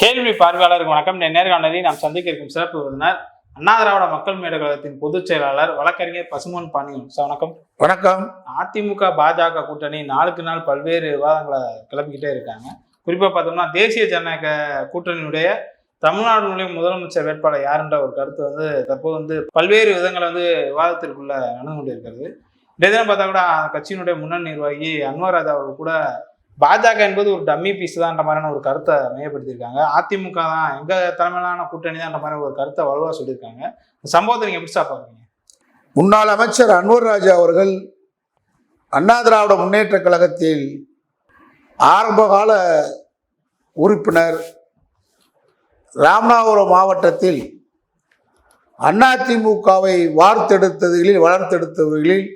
கேள்வி பார்வையாளருக்கு வணக்கம். நேர்காணலில் நாம் சந்திக்க இருக்கும் சிறப்பு விருந்தினர் அண்ணா திராவிட மக்கள் மேடை கழகத்தின் பொதுச் செயலாளர் வழக்கறிஞர் பசுமன் பாண்டியன் சார் வணக்கம். வணக்கம். அதிமுக பாஜக கூட்டணி நாளுக்கு நாள் பல்வேறு விவாதங்களை கிளப்பிக்கிட்டே இருக்காங்க. குறிப்பா பார்த்தோம்னா தேசிய ஜனநாயக கூட்டணியுடைய தமிழ்நாடுடைய முதலமைச்சர் வேட்பாளர் யாருன்ற ஒரு கருத்து வந்து தற்போது வந்து பல்வேறு விதங்களை வந்து விவாதத்திற்குள்ள நடந்து கொண்டிருக்கிறது. இதே தினம் பார்த்தா கூட கட்சியினுடைய முன்னணி நிர்வாகி அன்வர் ராஜா அவர்கள் கூட பாஜக என்பது ஒரு டம்மி பீஸ் தான்ன்ற மாதிரியான ஒரு கருத்தை மையப்படுத்தியிருக்காங்க. அதிமுக தான் எங்கள் தலைமையிலான கூட்டணி தான்ன்ற மாதிரி ஒரு கருத்தை வலுவாக சொல்லியிருக்காங்க. இந்த சம்பவத்தை நீங்கள் எப்படி சார் முன்னாள் அமைச்சர் அன்வர் ராஜா அவர்கள் அண்ணா திராவிட முன்னேற்ற கழகத்தில் ஆரம்பகால உறுப்பினர் ராமநாதபுரம் மாவட்டத்தில் அதிமுகவை வார்த்தெடுத்ததுகளில் வளர்த்தெடுத்தவர்களில்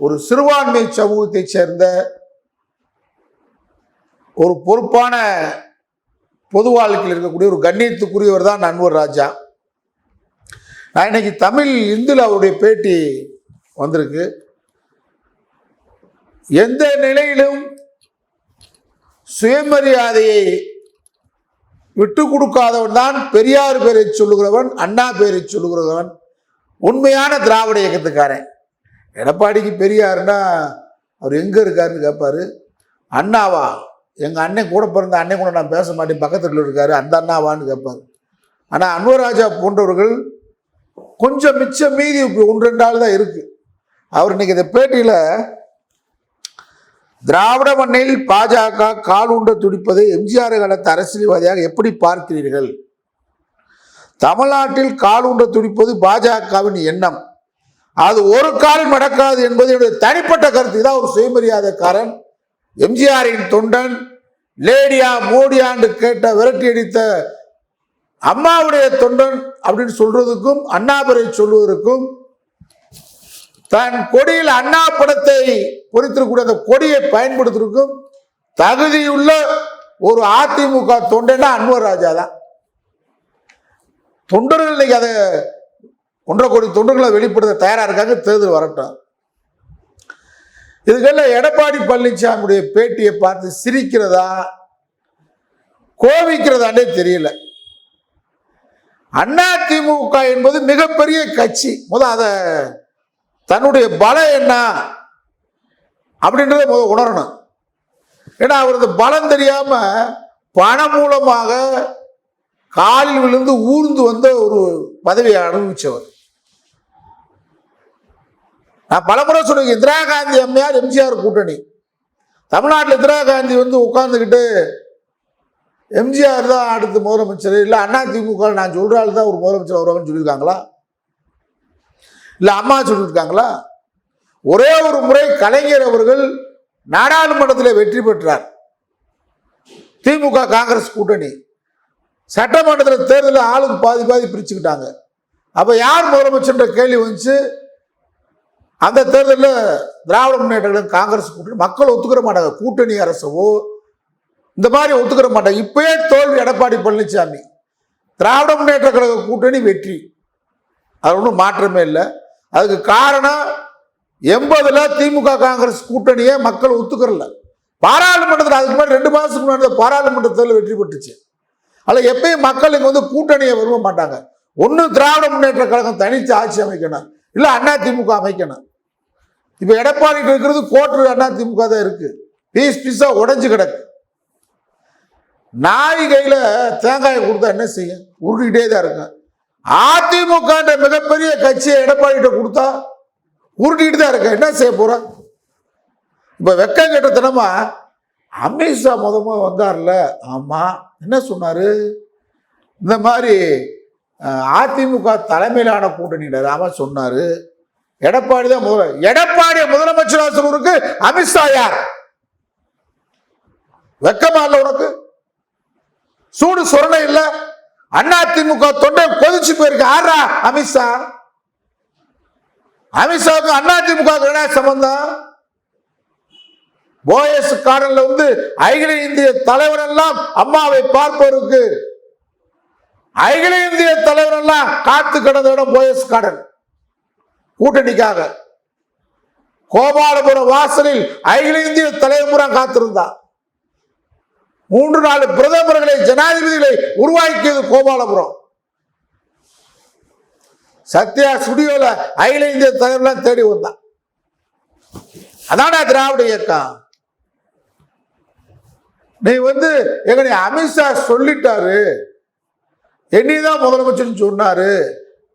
ஒரு சிறுபான்மை சமூகத்தைச் சேர்ந்த ஒரு பொறுப்பான பொது வாழ்க்கையில் இருக்கக்கூடிய ஒரு கண்ணியத்துக்குரியவர் தான் அன்வர் ராஜா. நான் இன்னைக்கு தமிழ் இந்துல அவருடைய பேட்டி வந்திருக்கு. எந்த நிலையிலும் சுயமரியாதையை விட்டு கொடுக்காதவன் தான் பெரியார் பேரை சொல்லுகிறவன் அண்ணா பேரை சொல்லுகிறவன் உண்மையான திராவிட இயக்கத்துக்காரன். எடப்பாடிக்கு பெரியாருன்னா அவர் எங்கே இருக்காருன்னு கேட்பாரு அண்ணாவா? எங்கள் அண்ணன் கூட பிறந்த அண்ணன் கூட நான் பேச மாட்டேன். பக்கத்தில் இருக்காரு. அந்த அண்ணாவான்னு கேட்பாரு. ஆனால் அன்வராஜா போன்றவர்கள் கொஞ்சம் மிச்சம் மீதி ஒன்று ரெண்டு ஆள் தான் இருக்குது அவர் இன்னைக்கு இந்த பேட்டியில் திராவிட மண்ணில் பாஜக கால் உண்ட துடிப்பதை எம்ஜிஆர் காலத்து அரசியல்வாதியாக எப்படி பார்க்கிறீர்கள்? தமிழ்நாட்டில் கால் உண்ட துடிப்பது பாஜகவின் எண்ணம். அது ஒரு கால் நடக்காது என்பது என்னுடைய தனிப்பட்ட கருத்து. இதான் ஒரு சுயமரியாதைக்காரன். எம்ஜிஆரின் தொண்டன் லேடியா மோடியான்னு கேட்ட விரட்டி அடித்த அம்மாவுடைய தொண்டன் அப்படின்னு சொல்றதுக்கும் அண்ணாபுரை சொல்வதற்கும் தன் கொடியில் அண்ணா படத்தை பொறித்திருக்கூடிய அந்த கொடியை பயன்படுத்திருக்கும் தகுதியுள்ள ஒரு அதிமுக தொண்டனா அன்வர் ராஜா தான். தொண்டர்கள் இன்னைக்கு அதை ஒன்றரை கோடி தொண்டர்களை வெளிப்படுத்த தயாரா இருக்காங்க தேர்தல் வரட்டும். இதுக்கெல்லாம் எடப்பாடி பழனிசாமியுடைய பேட்டியை பார்த்து சிரிக்கிறதா கோபிக்கிறதாண்டே தெரியல. அண்ணா திமுக என்பது மிகப்பெரிய கட்சி. முத அதை தன்னுடைய பலம் என்ன அப்படின்றத முத உணரணும். ஏன்னா அவரது பலம் தெரியாம பணம் மூலமாக காலில் விழுந்து ஊர்ந்து வந்த ஒரு பதவியை அனுபவிச்சவர். நான் பலமுறை சொல்லுவேன் இந்திரா காந்தி அம்மையார் எம்ஜிஆர் கூட்டணி. தமிழ்நாட்டில் இந்திரா காந்தி வந்து உட்கார்ந்துக்கிட்டு எம்ஜிஆர் தான் அடுத்த முதலமைச்சர். இல்லை அண்ணா திமுக நான் சொல்கிறாள் தான் ஒரு முதலமைச்சர் வருவாங்கன்னு சொல்லியிருக்காங்களா? இல்லை அம்மா சொல்லியிருக்காங்களா? ஒரே ஒரு முறை கலைஞர் அவர்கள் நாடாளுமன்றத்தில் வெற்றி பெற்றார். திமுக காங்கிரஸ் கூட்டணி. சட்டமன்றத்தில் தேர்தலில் ஆளுக்கு பாதி பாதி பிரிச்சுக்கிட்டாங்க. அப்போ யார் முதலமைச்சர்ன்ற கேள்வி வந்துச்சு? அந்த தேர்தலில் திராவிட முன்னேற்ற கழகம் காங்கிரஸ் கூட்டணி மக்கள் ஒத்துக்கிற மாட்டாங்க. கூட்டணி அரசவோ இந்த மாதிரி ஒத்துக்கிற மாட்டாங்க. இப்பயே தோல்வி எடப்பாடி பழனிசாமி திராவிட முன்னேற்ற கழக கூட்டணி வெற்றி. அது ஒன்றும் மாற்றமே இல்லை. அதுக்கு காரணம் எண்பதுல திமுக காங்கிரஸ் கூட்டணியை மக்கள் ஒத்துக்கிறல. பாராளுமன்றத்தில் அதுக்கு முன்னாடி ரெண்டு மாதத்துக்கு முன்னாடி பாராளுமன்றத்தில் வெற்றி பெற்றுச்சு. அதில் எப்பயும் மக்கள் இங்கே வந்து கூட்டணியை விரும்ப மாட்டாங்க. ஒன்று திராவிட முன்னேற்ற கழகம் தனித்து ஆட்சி அமைக்கணும். இல்லை அண்ணா திமுக அமைக்கணும். இப்போ எடப்பாடி இருக்கிறது கோட்டு அண்ணா திமுக தான் இருக்கு. பீஸ் பீஸா உடஞ்சு கிடக்கு. நாய் கையில தேங்காயை கொடுத்தா என்ன செய்யும்? உருட்டிக்கிட்டே தான் இருக்கும் அதிமுக மிகப்பெரிய கட்சியை எடப்பாடிகிட்ட கொடுத்தா உருட்டிக்கிட்டு தான் இருக்க? என்ன செய்ய போற? இப்ப வெக்கம் கெட்டத்தனமா அமித்ஷா முத வந்தார்ல. ஆமா. என்ன சொன்னாரு? இந்த மாதிரி அதிமுக தலைமையிலான கூட்டணியினர் ஆமா சொன்னாரு. எடப்பாடி தான் முதல எடப்பாடி முதலமைச்சரா சொல்றதுக்கு அமித்ஷா யார்? வெக்கமா இல்ல உனக்கு? சூடு சொரணை இல்ல. அண்ணா திமுக தொண்டை கொதிச்சு போயிருக்கு. ஆறா அமித்ஷா அமித்ஷாவுக்கு அண்ணா திமுக என்ன சம்பந்தம்? போயஸ் கார்டன்ல வந்து அகில இந்திய தலைவர் எல்லாம் அம்மாவை பார்ப்பவருக்கு அகில இந்திய தலைவர் எல்லாம் காத்து கிடந்த இடம் போயஸ் கார்டன். கூட்டணிக்காக. கோபாலபுரம் வாசலில் அகில இந்திய தலைமுறை காத்திருந்தா மூன்று நாலு பிரதமர்களை ஜனாதிபதிகளை உருவாக்கியது கோபாலபுரம். சத்யா ஸ்டுடியோல அகில இந்திய தலைவர்லாம் தேடி வந்தான். அதானா திராவிட இயக்கம். நீ வந்து எங்க அமித்ஷா சொல்லிட்டாரு. என்னைதான் முதலமைச்சர் சொன்னாரு.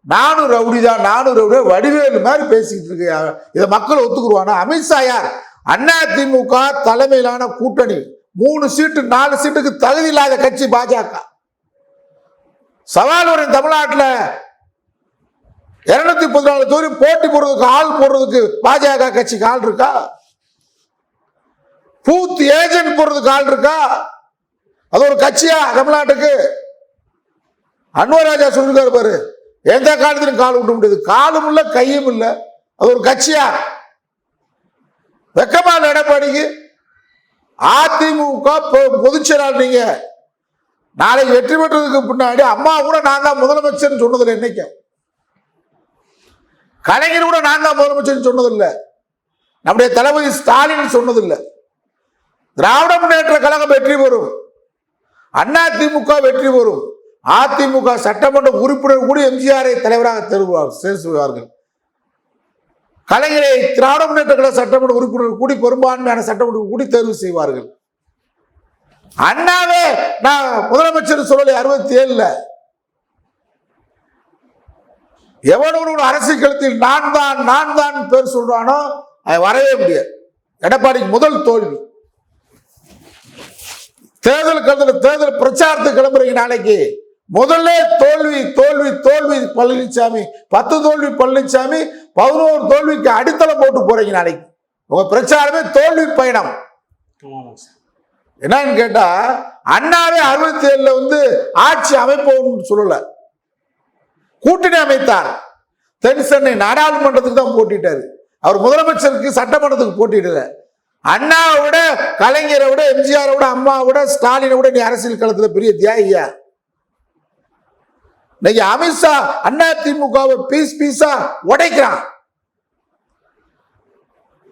நானும் ரவுடி தான் நானும் ரவுடி வடிவேலு மாதிரி பேசிக்கிட்டு இருக்கேன் இதை மக்கள் ஒத்துக்குருவானா? அமித்ஷா யார்? அண்ணா திமுக தலைமையிலான கூட்டணி. மூணு சீட்டு நாலு சீட்டுக்கு தகுதி இல்லாத கட்சி பாஜக. சவால் வரும் தமிழ்நாட்டில் இருநூத்தி பதினாலு தொகுதி போட்டி போடுறதுக்கு ஆள் போடுறதுக்கு பாஜக கட்சிக்கு ஆள் இருக்கா? பூத் ஏஜென்ட் போடுறதுக்கு ஆள் இருக்கா? அது ஒரு கட்சியா தமிழ்நாட்டுக்கு? அன்வராஜா சொல்லிருக்காரு பாரு. எந்த காலத்திலும் கால் விட்ட முடியாது. காலும் இல்லை கையும் இல்லை. அது ஒரு கட்சியா? வெக்கமான எடப்பாடிக்கு அதிமுக பொ- பொதுச்செயலாளர் நீங்க. நாளைக்கு வெற்றி பெற்றதுக்கு பின்னாடி அம்மா கூட நான் தான் முதலமைச்சர் சொன்னதில்லை என்னைக்கு? கலைஞர் கூட நான் தான் முதலமைச்சர் சொன்னதில்லை. நம்முடைய தளபதி ஸ்டாலின் சொன்னதில்லை. திராவிட முன்னேற்ற கழகம் வெற்றி பெறும். அண்ணா திமுக வெற்றி பெறும். அதிமுக சட்டமன்ற உறுப்பினர் கூட எம்ஜிஆரை தலைவராக தேர்வார் சேர்த்துவார்கள் கலைஞரை திராவிட முன்னேற்ற கழக சட்டமன்ற உறுப்பினர் கூடி பெரும்பான்மையான சட்டமன்ற கூடி தேர்வு செய்வார்கள். அண்ணாவே நான் முதலமைச்சர் சொல்லலை அறுபத்தி ஏழுல எவனோட அரசு அரசியல் களத்தில் நான் தான் நான் தான் பேர் சொல்றானோ அதை வரவே முடியாது. எடப்பாடிக்கு முதல் தோல்வி. தேர்தல் களத்தில் தேர்தல் பிரச்சாரத்துக்கு கிளம்புறீங்க நாளைக்கு. முதல்ல தோல்வி தோல்வி தோல்வி பழனிசாமி பத்து தோல்வி பழனிசாமி பதினோரு தோல்விக்கு அடித்தளம் போட்டு போறீங்க நாளைக்கு. உங்க பிரச்சாரமே தோல்வி பயணம். என்னன்னு கேட்டா அண்ணாவே அறுபத்தி ஏழுல வந்து ஆட்சி அமைப்போம்னு சொல்லல. கூட்டணி அமைத்தார். தென் சென்னை நாடாளுமன்றத்துக்கு தான் போட்டிட்டாரு. அவர் முதலமைச்சருக்கு சட்டமன்றத்துக்கு போட்டிடல அண்ணாவை விட கலைஞரை விட எம்ஜிஆரை விட அம்மாவை விட ஸ்டாலினை விட நீ அரசியல் களத்துல பெரிய தியாகியா? இன்னைக்கு அமித்ஷா அண்ணா திமுகவை பீஸ் பீஸா உடைக்கிறான்.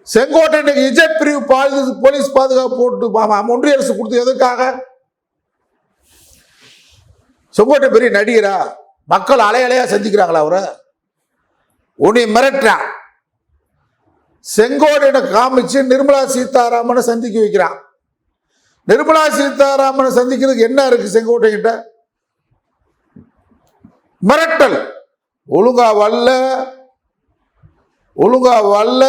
செங்கோட்டை இன்னைக்கு இஜெட் பிரிவு பாது- போலீஸ் பாதுகாப்பு போட்டு ஒன்றிய அரசு கொடுத்து எதுக்காக? செங்கோட்டை பெரிய நடிகரா? மக்கள் அலையலையா சந்திக்கிறாங்களா அவரை? உன்னை மிரட்டுறான். செங்கோட்டையை காமிச்சு நிர்மலா சீதாராமனை சந்திக்க வைக்கிறான். நிர்மலா சீதாராமனை சந்திக்கிறதுக்கு என்ன இருக்கு செங்கோட்டை கிட்ட மிரட்டல். ஒழுங்கா வரல. ஒழுங்கா வரல.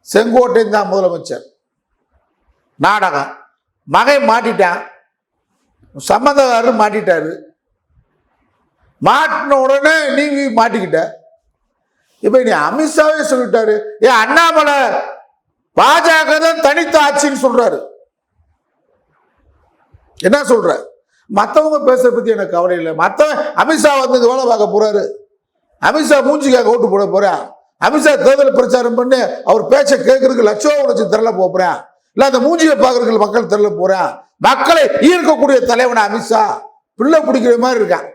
செங்கோட்டை தான் முதலமைச்சர். நாடகம். மகன் மாட்டிட்டான். சம்மந்தக்காரர் மாட்டிட்டாரு. மாட்டின உடனே நீ மாட்டிக்கிட்ட. இப்போ நீ அமித்ஷாவே சொல்லிட்டாரு. ஏ அண்ணாமலை பாஜக தான் தனித்த ஆட்சின்னு சொல்றாரு. என்ன சொல்ற? மற்றவங்க பேசுறத பத்தி எனக்கு கவலை இல்லை. மற்ற அமித்ஷா வந்து வேலை பார்க்க போறாரு. அமித்ஷா மூஞ்சிக்காக ஓட்டு போட போறான் அமித்ஷா தேர்தல் பிரச்சாரம் பண்ணி அவர் பேச்சை கேட்கறதுக்கு லட்சம் லட்சம் திரள போறேன் இல்ல அந்த மூஞ்சியை பார்க்கறதுக்கு மக்கள் திரள போறேன் மக்களை ஈர்க்கக்கூடிய தலைவன் அமித்ஷா. பிள்ளை பிடிக்கிற மாதிரி இருக்கான்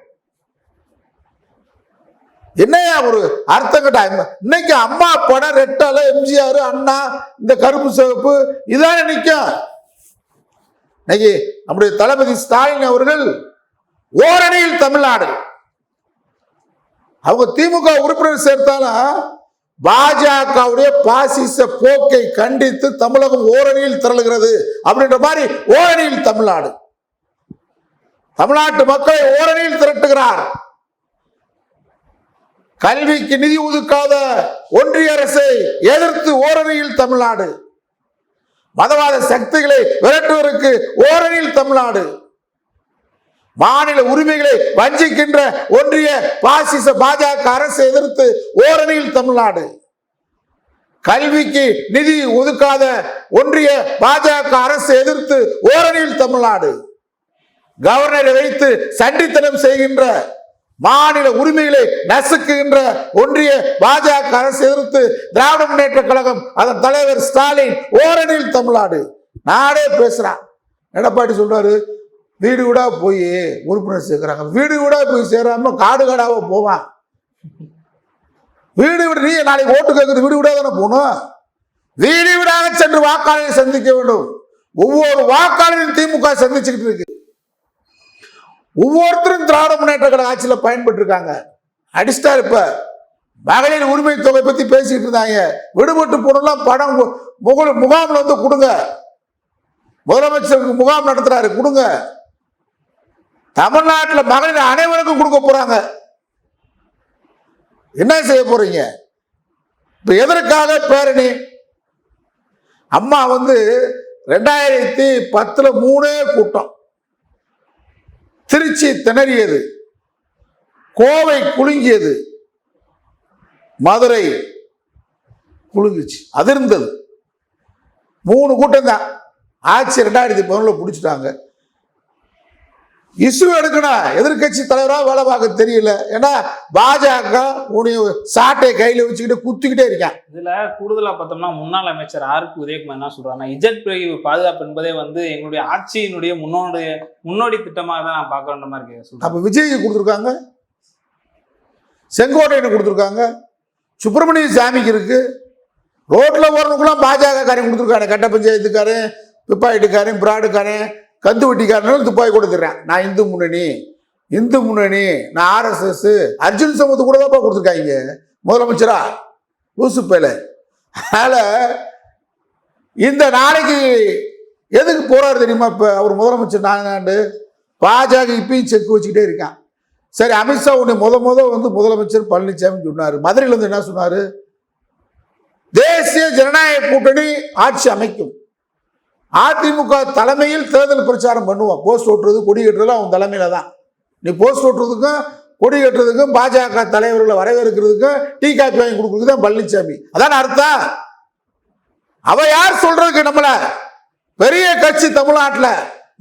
என்னையா ஒரு அர்த்தம் கட்ட? இன்னைக்கு அம்மா படம் ரெட்டால எம்ஜிஆர் அண்ணா இந்த கருப்பு சிவப்பு இதான் நிற்கும் இன்னைக்கு நம்முடைய தளபதி ஸ்டாலின் அவர்கள் ஓரணியில் தமிழ்நாடு. அவங்க திமுக உறுப்பினர் சேர்த்தாலும் பாஜகவுடைய பாசிச போக்கை கண்டித்து தமிழகம் ஓரணியில் திரளுகிறது அப்படின்ற மாதிரி ஓரணியில் தமிழ்நாடு. தமிழ்நாட்டு மக்களை ஓரணியில் திரட்டுகிறார். கல்விக்கு நிதி ஒதுக்காத ஒன்றிய அரசை எதிர்த்து ஓரணியில் தமிழ்நாடு. மதவாத சக்திகளை விரட்டுவதற்கு ஓரணியில் தமிழ்நாடு. மாநில உரிமைகளை வஞ்சிக்கின்ற ஒன்றிய பாசிச பாஜக அரசு எதிர்த்து ஓரணியில் தமிழ்நாடு. கல்விக்கு நிதி ஒதுக்காத ஒன்றிய பாஜக அரசு எதிர்த்து ஓரணியில் தமிழ்நாடு. கவர்னரை வைத்து சண்டித்தனம் செய்கின்ற மாநில உரிமைகளை நசுக்குகின்ற ஒன்றிய பாஜக அரசு எதிர்த்து திராவிட முன்னேற்ற கழகம் அதன் தலைவர் ஸ்டாலின் ஓரணியில் தமிழ்நாடு. நாடே பேசுறான். எடப்பாடி சொல்றாரு வீடு வீடா போய் உறுப்பினர் சேர்க்கிறாங்க. வீடு வீடா போய் சேராம காடு காடாவ போவான். வீடு விட நீ நாளைக்கு ஓட்டு கேட்குறது வீடு விடாதானே போகணும். வீடு வீடாக சென்று வாக்காளரை சந்திக்க வேண்டும். ஒவ்வொரு வாக்காளரையும் திமுக சந்திச்சுக்கிட்டு இருக்கு. ஒவ்வொருத்தரும் திராவிட முன்னேற்ற கழக ஆட்சியில் பயன்பட்டுருக்காங்க அடிச்சிட்டார் இப்போ. மகளிர் உரிமை தொகை பற்றி பேசிட்டு இருந்தாங்க. விடுபட்டு போனலாம் பணம் முக- முகாமில் வந்து கொடுங்க. முதலமைச்சருக்கு முகாம் நடத்துறாரு கொடுங்க. தமிழ்நாட்டில் மகளிர் அனைவருக்கும் கொடுக்க போறாங்க. என்ன செய்ய போறீங்க? இப்போ எதற்காக பேரணி? அம்மா வந்து ரெண்டாயிரத்தி பத்தில் மூணே கூட்டம். திருச்சி திணறியது. கோவை குலுங்கியது. மதுரை குலுங்குச்சு அதிர்ந்தது. மூணு கூட்டம் தான் ஆட்சி ரெண்டாயிரத்தி பதினொன்றுல பிடிச்சிட்டாங்க. இஷ்யூ எடுக்கணும் எதிர்க்கட்சி தலைவரா வேலை பார்க்க தெரியல. ஏன்னா பாஜக உன்னை சாட்டை கையில வச்சுக்கிட்டு குத்திக்கிட்டே இருக்கான். இதுல கூடுதலா பார்த்தோம்னா முன்னாள் அமைச்சர் ஆர் பி உதயகுமார் என்ன சொல்றாருன்னா இஜட் பிரிவு பாதுகாப்பு என்பதே வந்து எங்களுடைய ஆட்சியினுடைய முன்னோடி முன்னோடி திட்டமாக தான் நான் பார்க்கற மாதிரி இருக்கு. அப்ப விஜய்க்கு கொடுத்துருக்காங்க. செங்கோட்டையனுக்கு கொடுத்துருக்காங்க. சுப்பிரமணிய சாமிக்கு இருக்கு. ரோட்ல போறவங்களுக்குலாம் பாஜக காரன் கொடுத்துருக்காரு கட்ட பஞ்சாயத்துக்காரன் பிப்பாயிட்டுக்காரன் பிராடுக்காரன். கந்து வட்டிக்காரனாலும் துப்பாக்கி கொடுத்துட்றேன். நான் இந்து முன்னணி. இந்து முன்னணி நான் ஆர்எஸ்எஸ் அர்ஜுன் சமூகத்து கூட தான்ப்பா கொடுத்துருக்காங்க. முதலமைச்சரா? லூசு பேல. அதனால் இந்த நாளைக்கு எதுக்கு போறாரு தெரியுமா இப்போ அவர் முதலமைச்சர் நாங்காண்டு பாஜக இப்பயும் செக் வச்சுக்கிட்டே இருக்கான். சரி அமித்ஷா உன்னை முத முத வந்து முதலமைச்சர் பழனிசாமி சொன்னார். மதுரையில் வந்து என்ன சொன்னார்? தேசிய ஜனநாயக கூட்டணி ஆட்சி அமைக்கும். அதிமுக தலைமையில் தேர்தல் பிரச்சாரம் பண்ணுவோம். போஸ்ட் ஓட்டுறது கொடி கட்டுறதுலாம் அவன் தலைமையில தான். நீ போஸ்ட் ஓட்டுறதுக்கும் கொடி கட்டுறதுக்கும் பாஜக தலைவர்களை வரவேற்கிறதுக்கும் டீ காப்பி வாங்கி கொடுக்குறது தான் பழனிசாமி அதான் அர்த்தம்? அவ யார் சொல்றதுக்கு நம்மள? பெரிய கட்சி தமிழ்நாட்டில்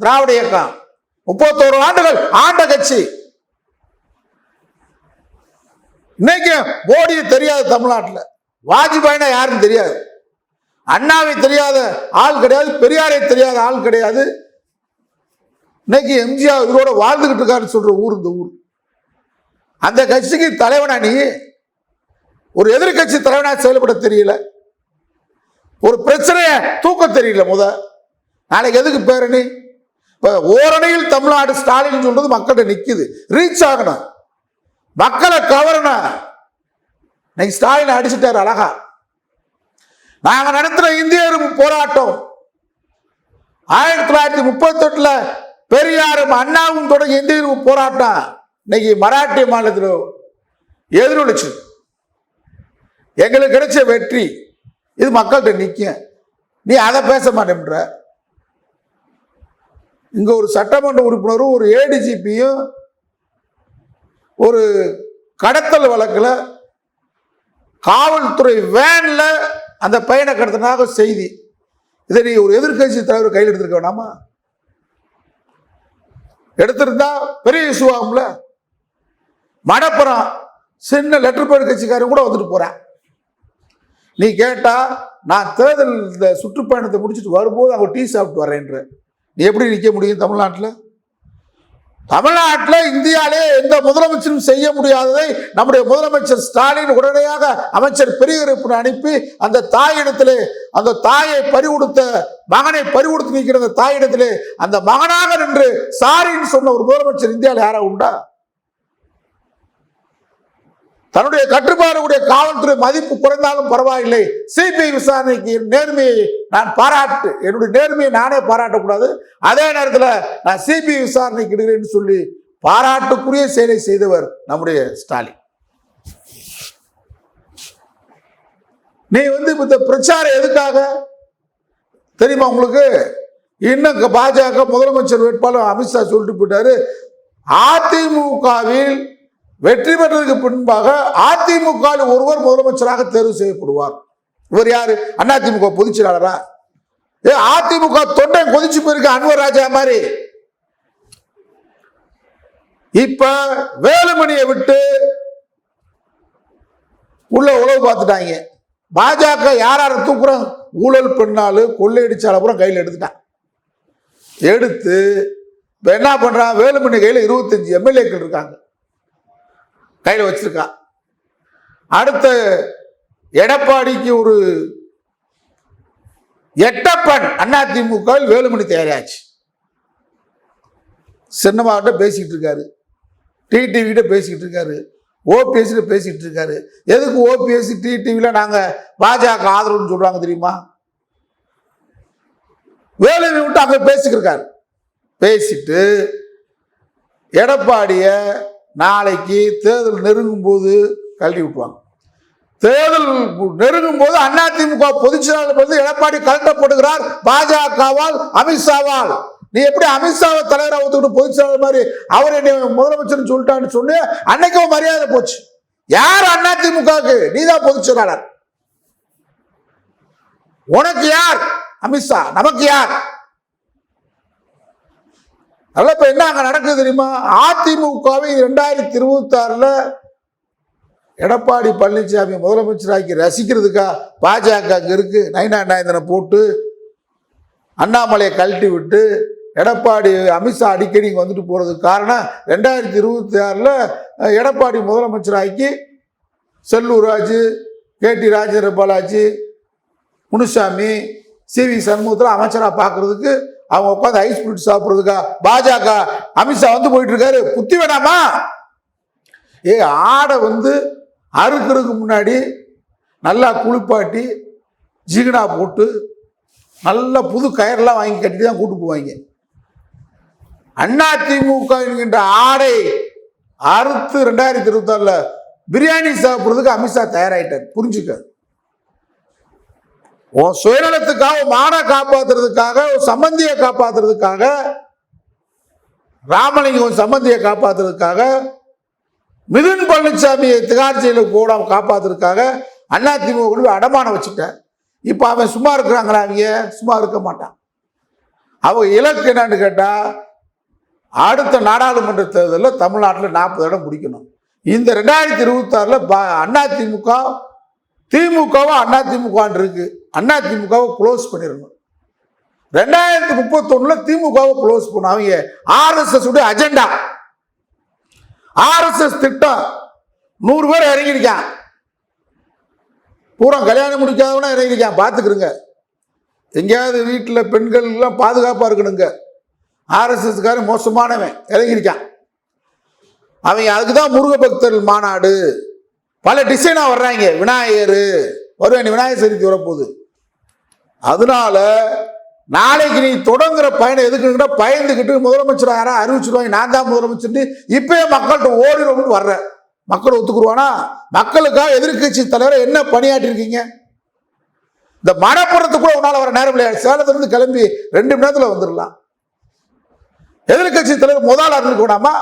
திராவிட இயக்கம். முப்பத்தோரு ஆண்டுகள் ஆண்ட கட்சி. இன்னைக்கு மோடி தெரியாது தமிழ்நாட்டில். வாஜ்பாய்னா யாருன்னு தெரியாது. அண்ணாவை தெரியாத ஆள் கிடையாது பெரியாரை தெரியாத ஆள் கிடையாது. இன்னைக்கு எம்ஜிஆர் இவரோட வாழ்ந்துகிட்டு இருக்காருன்னு சொல்ற ஊர் இந்த ஊர். அந்த கட்சிக்கு தலைவனா நீ? ஒரு எதிர்க்கட்சி தலைவனா செயல்பட தெரியல. ஒரு பிரச்சனைய தூக்க தெரியல முத. நாளைக்கு எதுக்கு பேரணி இப்ப ஓரணியில் தமிழ்நாடு ஸ்டாலின் சொல்றது மக்கள்கிட்ட நிக்குது. ரீச் ஆகணும். மக்களை கவரணும். இன்னைக்கு ஸ்டாலின் அடிச்சிட்டாரு அழகா. நாங்க நடத்துற இந்திய போராட்டம். ஆயிரத்தி தொள்ளாயிரத்தி முப்பத்தி எட்டுல பெரியாரும் அண்ணாவும் தொடங்கி இந்திய போராட்டம். இன்னைக்கு மராட்டிய மாநிலத்தில் எதிரொலிச்சு. எங்களுக்கு கிடைச்ச வெற்றி. இது மக்கள்கிட்ட நிற்கும் நீ அதை பேச மாட்டேன்ற. இங்க ஒரு சட்டமன்ற உறுப்பினரும் ஒரு ஏடிஜிபியும் ஒரு கடத்தல் வழக்கில் காவல்துறை வேன்ல அந்த பையனை கடத்தினாக செய்தி. இதை நீ ஒரு எதிர்க்கட்சி தலைவர் கையில் எடுத்திருக்க வேணாமா? எடுத்திருந்தா பெரிய இஷ்யூ ஆகும்ல. மடப்புறம் சின்ன லெட்டர் பேர் கட்சிக்காரன் கூட வந்துட்டு போறேன். நீ கேட்டா நான் தேர்தல் இந்த சுற்றுப்பயணத்தை முடிச்சுட்டு வரும்போது அவங்க டீ சாப்பிட்டு வரேன்ற நீ எப்படி நிற்க முடியும் தமிழ்நாட்டில்? தமிழ்நாட்டில் இந்தியாவிலே எந்த முதலமைச்சரும் செய்ய முடியாததை நம்முடைய முதலமைச்சர் ஸ்டாலின் உடனடியாக அமைச்சர் பெரியகருப்பு அனுப்பி அந்த தாயிடத்திலே அந்த தாயை பறிகொடுத்த மகனை பறிகொடுத்து நிற்கிற அந்த தாயிடத்திலே அந்த மகனாக நின்று சாரின்னு சொன்ன ஒரு முதலமைச்சர் இந்தியாவில் யாரா உண்டா? தன்னுடைய கட்டுப்பாடுடைய காவல்துறை மதிப்பு குறைந்தாலும் பரவாயில்லை. சிபிஐ விசாரணைக்கு நேர்மையை நான் பாராட்டு. என்னுடைய நேர்மையை நானே பாராட்டக்கூடாது. அதே நேரத்தில் நான் சிபிஐ விசாரணைக்கு இடுகிறேன்னு சொல்லி பாராட்டுக்குரிய செயலை செய்தவர் நம்முடைய ஸ்டாலின். நீ வந்து இந்த பிரச்சாரம் எதுக்காக? தெரியுமா உங்களுக்கு? இன்னும் க- பாஜக முதலமைச்சர் வேட்பாளர் அமித்ஷா சொல்லிட்டு போயிட்டாரு. அதிமுகவில் வெற்றி பெற்றதுக்கு பின்பாக அதிமுக ஒருவர் முதலமைச்சராக தேர்வு செய்யப்படுவார். இவர் யாரு? அதிமுக பொதுச் செயலாளரா ஏ அதிமுக தொண்டை கொதிச்சு போயிருக்கு அன்வர் ராஜா மாதிரி. இப்ப வேலுமணியை விட்டு உள்ள உழவு பார்த்துட்டாங்க. பாஜக யார் யாரை தூக்குறோம் ஊழல் பெண்ணாலு கொள்ளையடிச்சால பூரா கையில் எடுத்துட்டான். எடுத்து இப்ப என்ன பண்றான்? வேலுமணி கையில் இருபத்தஞ்சு எம்எல்ஏக்கள் இருக்காங்க. கையில் வச்சிருக்கான் அடுத்த எடப்பாடிக்கு ஒரு எட்டப்பன் அதிமுக வேலுமணி தயாராச்சு. சின்னமாகிட்ட பேசிக்கிட்டு இருக்காரு. டிடிவி கிட்ட பேசிக்கிட்டு இருக்காரு. ஓபிஎஸ் பேசிக்கிட்டு இருக்காரு. எதுக்கு ஓபிஎஸ் டிடிவியில் நாங்கள் பாஜக ஆதரவுன்னு சொல்றாங்க தெரியுமா? வேலுமணி விட்டு அங்கே பேசிக்கிருக்காரு. பேசிட்டு எடப்பாடிய நாளைக்கு தேர்தல் நெருங்கும் போது கழட்டி விட்டுவாங்க தேர்தல் நெருங்கும் போது அதிமுக பொதுச் செயலாளர் வந்து எடப்பாடி கலட்டப்படுகிறார் பாஜகவால் அமித்ஷாவால். நீ எப்படி அமித்ஷாவை தலைவராக ஒத்துக்கிட்டு பொதுச் செயலாளர் மாதிரி அவர் என்னை முதலமைச்சர் சொல்லிட்டான்னு சொல்லி அன்னைக்கும் மரியாதை போச்சு. யார் அதிமுகவுக்கு நீதான் பொதுச் செயலாளர். உனக்கு யார்? அமித்ஷா. நமக்கு யார்? அதெல்லாம் இப்ப என்ன அங்க நடக்குது தெரியுமா? அதிமுகவை இரண்டாயிரத்தி இருபத்தி ஆறுல எடப்பாடி பழனிசாமி முதலமைச்சராக்கி ரசிக்கிறதுக்கா பாஜக அங்கே இருக்குது நைனா நாயந்தனை போட்டு அண்ணாமலையை கழட்டி விட்டு எடப்பாடி அமித்ஷா அடிக்கடி இங்கே வந்துட்டு போகிறதுக்கு காரணம் ரெண்டாயிரத்தி இருபத்தி ஆறில் Edappadi முதலமைச்சராக்கி Sellur Raju K T Rajendra Balaji Munusamy C V சண்முகத்தில் அமைச்சராக பார்க்குறதுக்கு அவங்க உட்காந்து ஐஸ் பிரிட் சாப்பிட்றதுக்கா பாஜக அமித்ஷா வந்து போயிட்டு இருக்காரு. புத்தி வேணாமா? ஏ ஆடை வந்து அறுக்கிறதுக்கு முன்னாடி நல்லா குளிப்பாட்டி ஜிகினா போட்டு நல்ல புது கயர்லாம் வாங்கி கட்டி தான் கூட்டு போவாங்க. அண்ணா திமுக என்கின்ற ஆடை அறுத்து ரெண்டாயிரத்தி இருபத்தாறுல பிரியாணி சாப்பிட்றதுக்கு அமித்ஷா தயாராகிட்டார் புரிஞ்சுக்க. உன் சுயநலத்துக்காக உன் மானை காப்பாத்துறதுக்காக உன் சம்பந்தியை காப்பாத்துறதுக்காக ராமலிங்கம் உன் சம்பந்தியை காப்பாத்துறதுக்காக மிதுன் பழனிசாமியை திகார் ஜெயிலுக்கு போடாம காப்பாத்துறதுக்காக அண்ணா திமுக அடமானம் வச்சுட்டேன் இப்போ அவன் சும்மா இருக்கிறாங்களா அவங்க சும்மா இருக்க மாட்டான். அவங்க இலக்கு என்னன்னு கேட்டால் அடுத்த நாடாளுமன்ற தேர்தலில் தமிழ்நாட்டில் நாற்பது இடம் முடிக்கணும் இந்த ரெண்டாயிரத்தி இருபத்தாறில் அண்ணா திமுக திமுகவும் அண்ணா திமுகன்னு இருக்கு. அண்ணா திமுகவை க்ளோஸ் பண்ணிடணும். ரெண்டாயிரத்தி முப்பத்தொன்னுல திமுகவை க்ளோஸ் பண்ணும் அவங்க ஆர்எஸ்எஸ் உடைய அஜெண்டா ஆர்எஸ்எஸ் திட்டம் நூறு பேர் இறங்கியிருக்கான். பூரா கல்யாணம் முடிக்காதவனா இறங்கியிருக்கான். பார்த்துக்கிறங்க எங்கேயாவது வீட்டில் பெண்கள்லாம் பாதுகாப்பாக இருக்கணுங்க. ஆர்எஸ்எஸ்காரன் மோசமானவன். இறங்கியிருக்கான். அவங்க அதுக்கு தான் முருக பக்தர்கள் மாநாடு. பல டிசைனாக வர்றாங்க. விநாயகர். வருவேன் விநாயகர் சதுர்த்தி வரப்போகுது. அதனால நாளைக்கு நீ தொடங்குற பயணம் எதுக்குன்னா பயந்துக்கிட்டு முதலமைச்சர் யாரா? அறிவிச்சிருவாங்க. நான் தான் முதலமைச்சர்னு இப்பயே மக்கள்கிட்ட ஓடிடும்னு வர்ற. மக்கள் ஒத்துக்குருவானா? மக்களுக்காக எதிர்க்கட்சி தலைவரை என்ன பணியாற்றிருக்கீங்க? இந்த மணப்புறத்துக்குள்ள உன்னால வர நேரம் இல்லையா? சேலத்துல இருந்து கிளம்பி ரெண்டு மணி நேரத்துல வந்துடலாம் எதிர்க்கட்சி தலைவர் முதல் இருக்க வேணாமா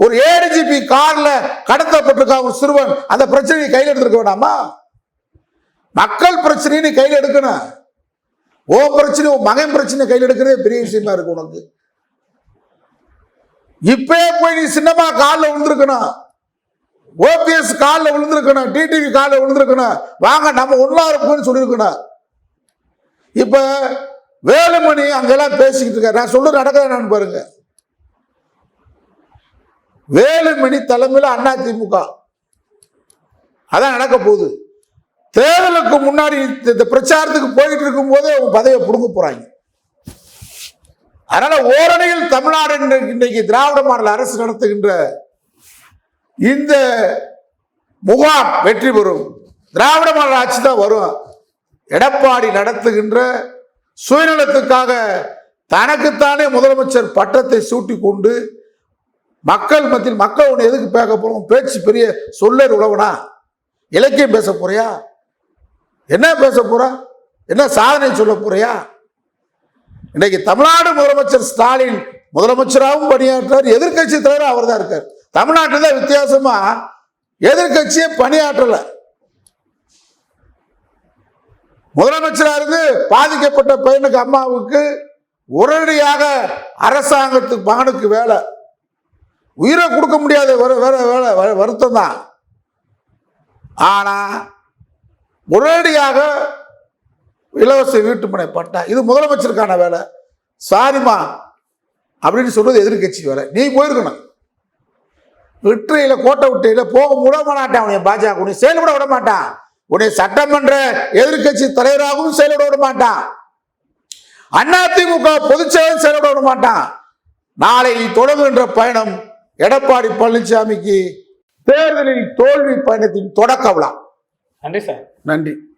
ஒரு ஏடிஜிபி கார்ல கடத்தப்பட்டிருக்கா ஒரு சிறுவன் அந்த பிரச்சனையை கையில் எடுத்துருக்க வேணாமா மக்கள் பிரச்சனைன்னு நீ கையில் எடுக்கணும். ஓ பிரச்சனை உன் மகன் பிரச்சனை கையில் எடுக்கிறதே பெரிய விஷயமா இருக்கு உனக்கு. இப்பயே போய் நீ சின்னமா காலில் விழுந்திருக்கணும். ஓபிஎஸ் காலில் விழுந்திருக்கணும் டிடிவி காலில் விழுந்திருக்கணும். வாங்க நம்ம ஒன்றா இருக்கோம்னு சொல்லியிருக்கணும். இப்ப வேலுமணி அங்கெல்லாம் பேசிக்கிட்டு இருக்காரு. நான் சொல்றது நடக்கிறேன் பாருங்க. வேலுமணி தலைமையில் அண்ணா திமுக. அதான் நடக்க போகுது. தேர்தலுக்கு முன்னாடி இந்த பிரச்சாரத்துக்கு போயிட்டு இருக்கும் போதே அவங்க பதவியை பிடுங்க போறாங்க. அதனால ஓரணியில் தமிழ்நாடு இன்றைக்கு- திராவிட மாடல் அரசு நடத்துகின்ற இந்த முகாம் வெற்றி பெறும். திராவிட மாடல் ஆட்சி தான் வரும். எடப்பாடி நடத்துகின்ற சுயநலத்துக்காக தனக்குத்தானே முதலமைச்சர் பட்டத்தை சூட்டி கொண்டு மக்கள் மத்தியில் மக்கள் உன்னை எதுக்கு பேக்க போறோம்? பேச்சு பெரிய சொல்லர் உழவனா? இலக்கியம் பேச போறியா? என்ன பேச போற? என்ன சாதனை சொல்ல போறியா? இன்னைக்கு தமிழ்நாடு முதலமைச்சர் ஸ்டாலின் முதலமைச்சராகவும் பணியாற்றார் எதிர்கட்சி தலைவர் அவர் தான் இருக்கார். தமிழ்நாட்டில் தான் வித்தியாசமா எதிர்க்கட்சியே பணியாற்றல. முதலமைச்சரா இருந்து பாதிக்கப்பட்ட பையனுக்கு அம்மாவுக்கு உடனடியாக அரசாங்கத்துக்கு மகனுக்கு வேலை. உயிரை கொடுக்க முடியாத வேற வேற வேலை வ- வருத்தம் தான். ஆனா உடனடியாக இலவச வீட்டுமனை பட்டா. இது முதலமைச்சருக்கான வேலை. சாரிமா அப்படின்னு சொல்றது எதிர்க்கட்சி வேலை. நீ போயிருக்கணும். வெற்றியில கோட்டை விட்டையில் போக விட மாட்டான் உனைய பாஜக. உன்னை செயல்பட விட மாட்டான். உன்னை சட்டமன்ற எதிர்க்கட்சி தலைவராகவும் செயல்பட விட மாட்டான். அதிமுக பொதுச்செயலர் செயல்பட விட மாட்டான். நாளை தொடங்குகின்ற பயணம் எடப்பாடி பழனிசாமிக்கு தேர்தலில் தோல்வி பயணத்தின் தொடக்க விழா. நன்றி சார். நன்றி.